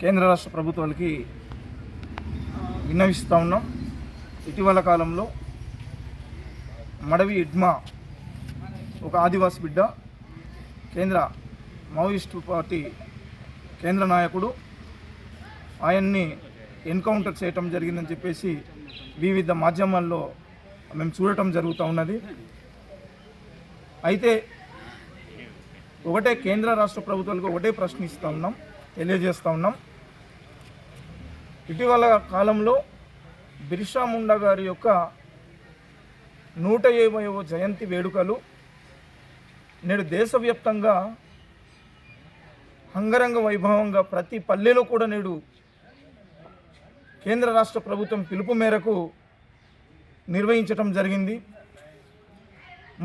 కేంద్ర రాష్ట్ర ప్రభుత్వాలకి విన్నవిస్తూ ఉన్నాం. ఇటీవల కాలంలో మడవి ఇడ్మా ఒక ఆదివాసి బిడ్డ కేంద్ర మావోయిస్టు పార్టీ కేంద్ర నాయకుడు ఆయన్ని ఎన్కౌంటర్ చేయటం జరిగిందని చెప్పేసి వివిధ మాధ్యమాల్లో మేము చూడటం జరుగుతూ ఉన్నది. అయితే ఒకటే కేంద్ర రాష్ట్ర ప్రభుత్వాలకు ఒకటే ప్రశ్నిస్తూ ఉన్నాం తెలియజేస్తూ ఉన్నాం. ఇటీవల కాలంలో బిర్షా ముండా గారి యొక్క నూట యాభైవ జయంతి వేడుకలు నేడు దేశవ్యాప్తంగా అంగరంగ వైభవంగా ప్రతి పల్లెలో కూడా నేడు కేంద్ర రాష్ట్ర ప్రభుత్వం పిలుపు మేరకు నిర్వహించటం జరిగింది.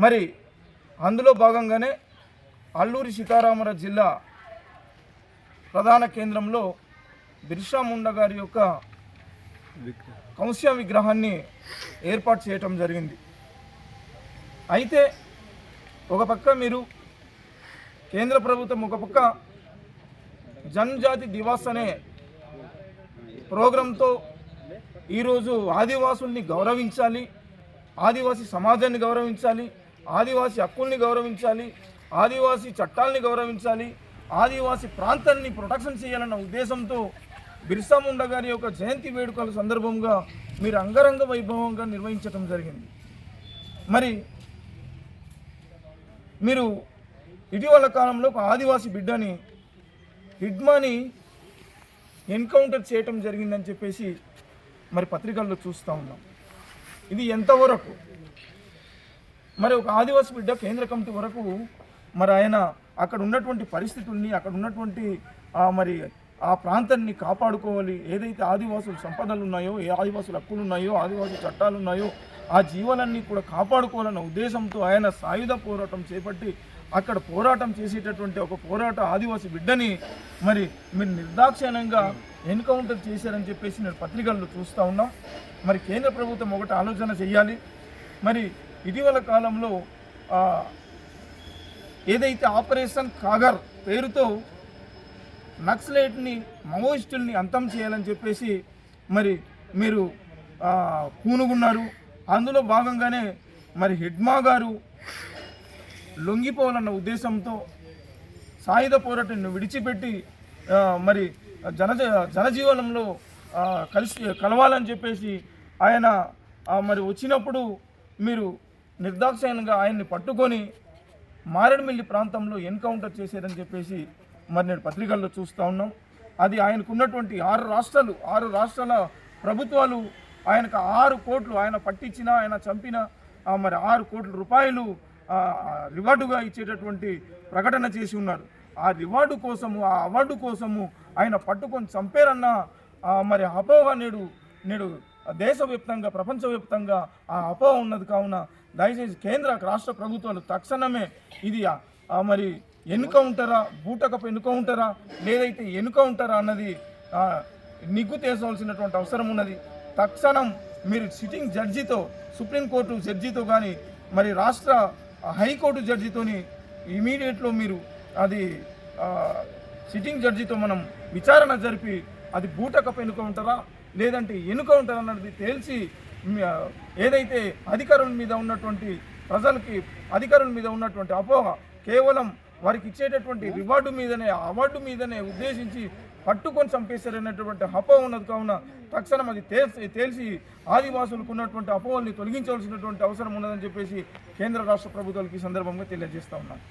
మరి అందులో భాగంగానే అల్లూరి సీతారామరాజు జిల్లా ప్రధాన కేంద్రంలో బిర్సా ముండా గారి యొక్క కంస్య విగ్రహాన్ని ఏర్పాటు చేయటం జరిగింది. అయితే ఒక పక్క మీరు కేంద్ర ప్రభుత్వం ఒక పక్క జన్జాతి దివాస్ అనే ప్రోగ్రాంతో ఈరోజు ఆదివాసుల్ని గౌరవించాలి ఆదివాసీ సమాజాన్ని గౌరవించాలి ఆదివాసీ హక్కుల్ని గౌరవించాలి ఆదివాసీ చట్టాలని గౌరవించాలి ఆదివాసీ ప్రాంతాన్ని ప్రొటెక్షన్ చేయాలన్న ఉద్దేశంతో బిర్సా ముండా గారి యొక్క జయంతి వేడుకల సందర్భంగా మీరు అంగరంగ వైభవంగా నిర్వహించడం జరిగింది. మరి మీరు ఇటీవల కాలంలో ఒక ఆదివాసీ బిడ్డని హిడ్మాని ఎన్కౌంటర్ చేయటం జరిగిందని చెప్పేసి మరి పత్రికల్లో చూస్తూ ఉన్నాం. ఇది ఎంతవరకు? మరి ఒక ఆదివాసీ బిడ్డ కేంద్ర కమిటీ వరకు మరి ఆయన అక్కడ ఉన్నటువంటి పరిస్థితుల్ని అక్కడ ఉన్నటువంటి మరి ఆ ప్రాంతాన్ని కాపాడుకోవాలి. ఏదైతే ఆదివాసుల సంపదలు ఉన్నాయో ఏ ఆదివాసుల హక్కులు ఉన్నాయో ఆదివాసుల చట్టాలు ఉన్నాయో ఆ జీవనాన్ని కూడా కాపాడుకోవాలన్న ఉద్దేశంతో ఆయన సాయుధ పోరాటం చేపట్టి అక్కడ పోరాటం చేసేటటువంటి ఒక పోరాట ఆదివాసి బిడ్డని మరి మీరు నిర్దాక్షిణ్యంగా ఎన్కౌంటర్ చేశారని చెప్పేసి నేను పత్రికల్లో చూస్తూ ఉన్నాం. మరి కేంద్ర ప్రభుత్వం ఒకటి ఆలోచన చేయాలి. మరి ఇటీవల కాలంలో ఏదైతే ఆపరేషన్ కాగర్ పేరుతో నక్సలైట్ని మావోయిస్టుల్ని అంతం చేయాలని చెప్పేసి మరి మీరు కూనుగున్నారు అందులో భాగంగానే మరి హిడ్మా గారు లొంగిపోవాలన్న ఉద్దేశంతో సాయుధ పోరాటాన్ని విడిచిపెట్టి మరి జన జనజీవనంలో కలిసి కలవాలని చెప్పేసి ఆయన మరి వచ్చినప్పుడు మీరు నిర్దాక్షిణ్యంగా ఆయన్ని పట్టుకొని మారేడుమిల్లి ప్రాంతంలో ఎన్కౌంటర్ చేశారని చెప్పేసి మరి నేను పత్రికల్లో చూస్తూ ఉన్నాం. అది ఆయనకు ఉన్నటువంటి ఆరు రాష్ట్రాలు ఆరు రాష్ట్రాల ప్రభుత్వాలు ఆయనకు ఆరు కోట్లు ఆయన పట్టించిన ఆయన చంపిన మరి ఆరు కోట్ల రూపాయలు రివార్డుగా ఇచ్చేటటువంటి ప్రకటన చేసి ఉన్నారు. ఆ రివార్డు కోసము ఆ అవార్డు కోసము ఆయన పట్టుకొని చంపారన్న మరి అపోహ నేడు నేడు దేశవ్యాప్తంగా ప్రపంచవ్యాప్తంగా ఆ అపోహ ఉన్నది కావున దయచేసి కేంద్ర రాష్ట్ర ప్రభుత్వాలు తక్షణమే ఇది మరి ఆ, మరి ఎన్కౌంటరా బూటకపు ఎన్కౌంటరా లేదైతే ఎన్కౌంటరా అన్నది నిగ్గు తేసవలసినటువంటి అవసరం ఉన్నది. తక్షణం మీరు సిట్టింగ్ జడ్జితో సుప్రీంకోర్టు జడ్జితో కానీ మరి రాష్ట్ర హైకోర్టు జడ్జితోని ఇమీడియట్లో మీరు అది సిట్టింగ్ జడ్జితో మనం విచారణ జరిపి అది బూటకపు ఎన్నుకుంటారా లేదంటే ఎన్నుకుంటారా అన్నది తేల్చి ఏదైతే అధికారుల మీద ఉన్నటువంటి ప్రజలకి అధికారుల మీద ఉన్నటువంటి అపోహ కేవలం వారికి ఇచ్చేటటువంటి రివార్డు మీదనే అవార్డు మీదనే ఉద్దేశించి పట్టుకొని చంపేశారనేటువంటి అపోహ ఉన్నది కావున తక్షణం అది తేల్చి తేల్చి ఆదివాసులకు ఉన్నటువంటి అపోహల్ని తొలగించవలసినటువంటి అవసరం ఉన్నదని చెప్పేసి కేంద్ర రాష్ట్ర ప్రభుత్వాలకు ఈ సందర్భంగా తెలియజేస్తా ఉన్నాను